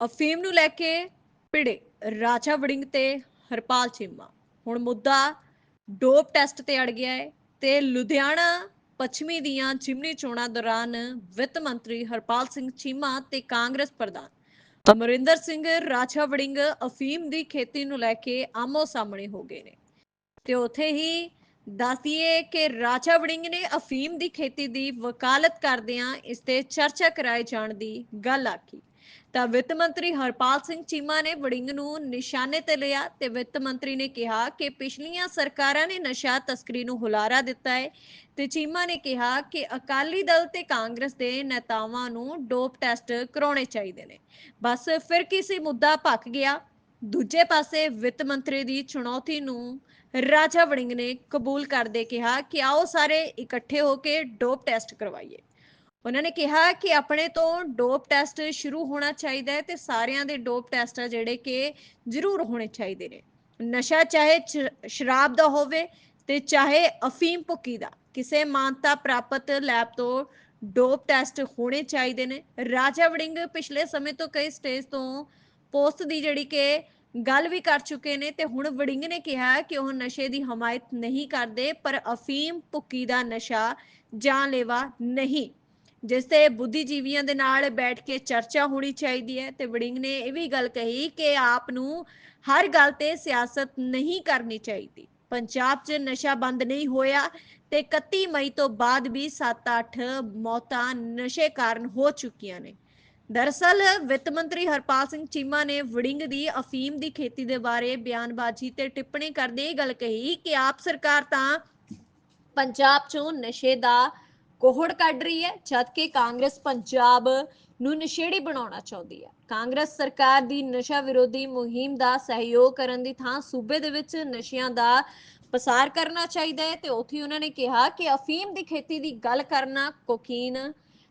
ਅਫੀਮ ਨੂੰ ਲੈ ਕੇ ਭਿੜੇ। ਰਾਜਾ ਵੜਿੰਗ ਤੇ ਹਰਪਾਲ ਚੀਮਾ। ਹੁਣ ਮੁੱਦਾ ਡੋਪ ਟੈਸਟ ਤੇ ਅੜ ਗਿਆ ਹੈ ਤੇ ਲੁਧਿਆਣਾ ਪੱਛਮੀ ਦੀਆਂ ਜਿਮਨੀ ਚੋਣਾਂ ਦੌਰਾਨ ਵਿੱਤ ਮੰਤਰੀ ਹਰਪਾਲ ਸਿੰਘ ਚੀਮਾ ਤੇ ਕਾਂਗਰਸ ਪ੍ਰਧਾਨ ਅਮਰਿੰਦਰ ਸਿੰਘ ਰਾਜਾ ਵੜਿੰਗ ਅਫੀਮ ਦੀ ਖੇਤੀ ਨੂੰ ਲੈ ਕੇ ਆਮੋ ਸਾਹਮਣੇ ਹੋ ਗਏ ਨੇ। ਤੇ ਉਥੇ ਹੀ ਦੱਸਦੀਏ ਕਿ ਰਾਜਾ ਵੜਿੰਗ ਨੇ ਅਫੀਮ ਦੀ ਖੇਤੀ ਦੀ ਵਕਾਲਤ ਕਰਦਿਆਂ ਇਸ ਤੇ ਚਰਚਾ ਕਰਾਏ ਜਾਣ ਦੀ ਗੱਲ ਆਖੀ। ਤਾਂ ਵਿੱਤ ਮੰਤਰੀ ਹਰਪਾਲ ਸਿੰਘ ਚੀਮਾ ਨੇ ਵੜਿੰਗ ਨੂੰ ਨਿਸ਼ਾਨੇ ਤੇ ਲਿਆ ਤੇ ਵਿੱਤ ਮੰਤਰੀ ਨੇ ਕਿਹਾ ਕਿ ਪਿਛਲੀਆਂ ਸਰਕਾਰਾਂ ਨੇ ਨਸ਼ਾ ਤਸਕਰੀ ਨੂੰ ਹੁਲਾਰਾ ਦਿੱਤਾ ਹੈ ਤੇ ਚੀਮਾ ਨੇ ਕਿਹਾ ਕਿ ਅਕਾਲੀ ਦਲ ਤੇ ਕਾਂਗਰਸ ਦੇ ਨੇਤਾਵਾਂ ਨੂੰ ਡੋਪ ਟੈਸਟ ਕਰਾਉਣੇ ਚਾਹੀਦੇ ਨੇ। ਬਸ ਫਿਰ ਕਿਸੇ ਮੁੱਦਾ ਭੱਕ ਗਿਆ। ਦੂਜੇ ਪਾਸੇ ਵਿੱਤ ਮੰਤਰੀ ਦੀ ਚੁਣੌਤੀ ਨੂੰ ਰਾਜਾ ਵੜਿੰਗ ਨੇ ਕਬੂਲ ਕਰਦੇ ਕਿਹਾ ਕਿ ਆਓ ਸਾਰੇ ਇਕੱਠੇ ਹੋ ਕੇ ਡੋਪ ਟੈਸਟ ਕਰਵਾਈਏ। ਉਹਨਾਂ ਨੇ ਕਿਹਾ ਕਿ ਆਪਣੇ ਤੋਂ ਡੋਪ ਟੈਸਟ ਸ਼ੁਰੂ ਹੋਣਾ ਚਾਹੀਦਾ ਹੈ ਤੇ ਸਾਰਿਆਂ ਦੇ ਡੋਪ ਟੈਸਟ ਆ ਜਿਹੜੇ ਕਿ ਜ਼ਰੂਰ ਹੋਣੇ ਚਾਹੀਦੇ ਨੇ। ਨਸ਼ਾ ਚਾਹੇ ਸ਼ਰਾਬ ਦਾ ਹੋਵੇ ਤੇ ਚਾਹੇ ਅਫੀਮ ਭੁੱਕੀ ਦਾ, ਕਿਸੇ ਮਾਨਤਾ ਪ੍ਰਾਪਤ ਲੈਬ ਤੋਂ ਡੋਪ ਟੈਸਟ ਹੋਣੇ ਚਾਹੀਦੇ ਨੇ। ਰਾਜਾ ਵੜਿੰਗ ਪਿਛਲੇ ਸਮੇਂ ਤੋਂ ਕਈ ਸਟੇਜ ਤੋਂ ਪੋਸਟ ਦੀ ਜਿਹੜੀ ਕਿ ਗੱਲ ਵੀ ਕਰ ਚੁੱਕੇ ਨੇ ਤੇ ਹੁਣ ਵੜਿੰਗ ਨੇ ਕਿਹਾ ਕਿ ਉਹ ਨਸ਼ੇ ਦੀ ਹਮਾਇਤ ਨਹੀਂ ਕਰਦੇ, ਪਰ ਅਫੀਮ ਭੁੱਕੀ ਦਾ ਨਸ਼ਾ ਜਾਨਲੇਵਾ ਨਹੀਂ। ਜਿਸ ਤੇ ਬੁੱਧੀਜੀਵੀਆਂ ਦੇ ਨਾਲ ਬੈਠ ਕੇ ਚਰਚਾ ਹੋਣੀ ਚਾਹੀਦੀ ਹੈ ਤੇ ਵੜਿੰਗ ਨੇ ਇਹ ਵੀ ਗੱਲ ਕਹੀ ਕਿ ਆਪ ਨੂੰ ਹਰ ਗੱਲ ਤੇ ਸਿਆਸਤ ਨਹੀਂ ਕਰਨੀ ਚਾਹੀਦੀ। ਪੰਜਾਬ 'ਚ ਨਸ਼ਾ ਬੰਦ ਨਹੀਂ ਹੋਇਆ ਤੇ 31 ਮਈ ਤੋਂ ਬਾਅਦ ਵੀ 7-8 ਮੌਤਾਂ ਨਸ਼ੇ ਕਾਰਨ ਹੋ ਚੁੱਕੀਆਂ ਨੇ। ਦਰਅਸਲ ਵਿੱਤ ਮੰਤਰੀ ਹਰਪਾਲ ਸਿੰਘ ਚੀਮਾ ਨੇ ਵੜਿੰਗ ਦੀ ਅਫੀਮ ਦੀ ਖੇਤੀ ਦੇ ਬਾਰੇ ਬਿਆਨਬਾਜ਼ੀ ਤੇ ਟਿੱਪਣੀ ਕਰਦੇ ਇਹ ਗੱਲ ਕਹੀ ਕਿ ਆਪ ਸਰਕਾਰ ਤਾਂ ਪੰਜਾਬ 'ਚੋਂ ਨਸ਼ੇ ਦਾ ਕੋਹੜ ਕੱਢ ਰਹੀ ਹੈ ਜਦਕਿ ਕਾਂਗਰਸ ਪੰਜਾਬ ਨੂੰ ਨਸ਼ੇੜੀ ਬਣਾਉਣਾ ਚਾਹੁੰਦੀ ਹੈ। ਕਾਂਗਰਸ ਸਰਕਾਰ ਦੀ ਨਸ਼ਾ ਵਿਰੋਧੀ ਮੁਹਿੰਮ ਦਾ ਸਹਿਯੋਗ ਕਰਨ ਦੀ ਥਾਂ ਸੂਬੇ ਦੇ ਵਿੱਚ ਨਸ਼ਿਆਂ ਦਾ ਪਸਾਰ ਕਰਨਾ ਚਾਹੀਦਾ ਹੈ ਤੇ ਉੱਥੇ ਉਹਨਾਂ ਨੇ ਕਿਹਾ ਕਿ ਅਫੀਮ ਦੀ ਖੇਤੀ ਦੀ ਗੱਲ ਕਰਨਾ, ਕੋਕੀਨ,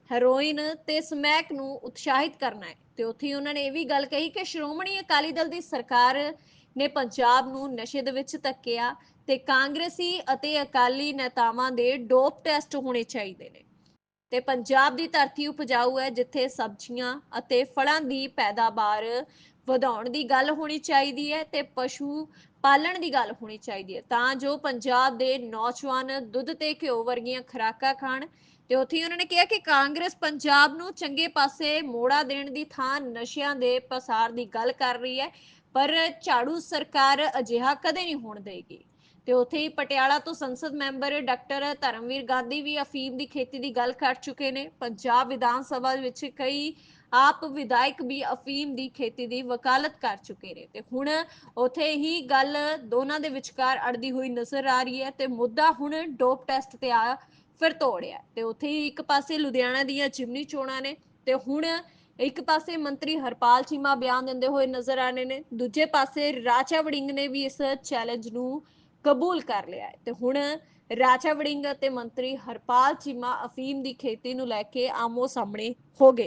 ਹੈਰੋਇਨ ਤੇ ਸਮੈਕ ਨੂੰ ਉਤਸ਼ਾਹਿਤ ਕਰਨਾ ਹੈ। ਤੇ ਉੱਥੇ ਉਹਨਾਂ ਨੇ ਇਹ ਵੀ ਗੱਲ ਕਹੀ ਕਿ ਸ਼੍ਰੋਮਣੀ ਅਕਾਲੀ ਦਲ ਦੀ ਸਰਕਾਰ ਨੇ ਪੰਜਾਬ ਨੂੰ ਨਸ਼ੇ ਦੇ ਵਿੱਚ ਧੱਕਿਆ ਤੇ ਕਾਂਗਰਸੀ ਅਤੇ ਅਕਾਲੀ ਨੇਤਾਵਾਂ ਦੇ ਡੋਪ ਟੈਸਟ ਹੋਣੇ ਚਾਹੀਦੇ ਨੇ। ਤੇ ਪੰਜਾਬ ਦੀ ਧਰਤੀ ਉਪਜਾਊ ਹੈ, ਜਿੱਥੇ ਸਬਜ਼ੀਆਂ ਅਤੇ ਫਲਾਂ ਦੀ ਪੈਦਾਵਾਰ ਵਧਾਉਣ ਦੀ ਗੱਲ ਹੋਣੀ ਚਾਹੀਦੀ ਹੈ ਤੇ ਪਸ਼ੂ ਪਾਲਣ ਦੀ ਗੱਲ ਹੋਣੀ ਚਾਹੀਦੀ ਹੈ। ਤਾਂ ਜੋ ਪੰਜਾਬ ਦੇ ਨੌਜਵਾਨ ਦੁੱਧ ਤੇ ਘਿਓ ਵਰਗੀਆਂ ਖੁਰਾਕਾਂ ਖਾਣ ਤੇ ਉੱਥੇ ਹੀ ਉਹਨਾਂ ਨੇ ਕਿਹਾ ਕਿ ਕਾਂਗਰਸ ਪੰਜਾਬ ਨੂੰ ਚੰਗੇ ਪਾਸੇ ਮੋੜਾ ਦੇਣ ਦੀ ਥਾਂ ਨਸ਼ਿਆਂ ਦੇ ਪਸਾਰ ਦੀ ਗੱਲ ਕਰ ਰਹੀ ਹੈ, ਪਰ ਝਾੜੂ ਸਰਕਾਰ ਅਜਿਹਾ ਕਦੇ ਨਹੀਂ ਹੋਣ ਦੇਗੀ। ਤੇ ਉੱਥੇ ਹੀ ਪਟਿਆਲਾ ਤੋਂ ਸੰਸਦ ਮੈਂਬਰ ਡਾਕਟਰ ਧਰਮਵੀਰ ਗਾਂਧੀ ਵੀ ਅਫੀਮ ਦੀ ਖੇਤੀ ਦੀ ਗੱਲ ਕਰ ਚੁੱਕੇ ਨੇ। ਪੰਜਾਬ ਵਿਧਾਨ ਸਭਾ ਵਿੱਚ ਕਈ ਆਪ ਵਿਧਾਇਕ ਵੀ ਅਫੀਮ ਦੀ ਖੇਤੀ ਦੀ ਵਕਾਲਤ ਕਰ ਚੁੱਕੇ ਨੇ। ਤੇ ਹੁਣ ਉੱਥੇ ਹੀ ਗੱਲ ਦੋਨਾਂ ਦੇ ਵਿਚਕਾਰ ਅੜਦੀ ਹੋਈ ਨਜ਼ਰ ਆ ਰਹੀ ਹੈ ਤੇ ਮੁੱਦਾ ਹੁਣ ਡੋਪ ਟੈਸਟ ਤੇ ਆ ਫਿਰ ਤੋੜਿਆ। ਤੇ ਉੱਥੇ ਹੀ ਇੱਕ ਪਾਸੇ ਲੁਧਿਆਣਾ ਦੀਆਂ ਜਿਮਨੀ ਚੋਣਾਂ ਨੇ ਤੇ ਹੁਣ ਇੱਕ ਪਾਸੇ ਮੰਤਰੀ ਹਰਪਾਲ ਚੀਮਾ ਬਿਆਨ ਦਿੰਦੇ ਹੋਏ ਨਜ਼ਰ ਆਣੇ ਨੇ। ਦੂਜੇ ਪਾਸੇ ਰਾਜਾ ਵੜਿੰਗ ਨੇ ਵੀ ਇਸ ਚੈਲੰਜ ਨੂੰ ਕਬੂਲ ਕਰ ਲਿਆ ਹੈ। ਤੇ ਹੁਣ ਰਾਜਾ ਵੜਿੰਗ ਅਤੇ ਮੰਤਰੀ ਹਰਪਾਲ ਚੀਮਾ ਅਫੀਮ ਦੀ ਖੇਤੀ ਨੂੰ ਲੈ ਕੇ ਆਮੋ ਸਾਹਮਣੇ ਹੋ ਗਏ।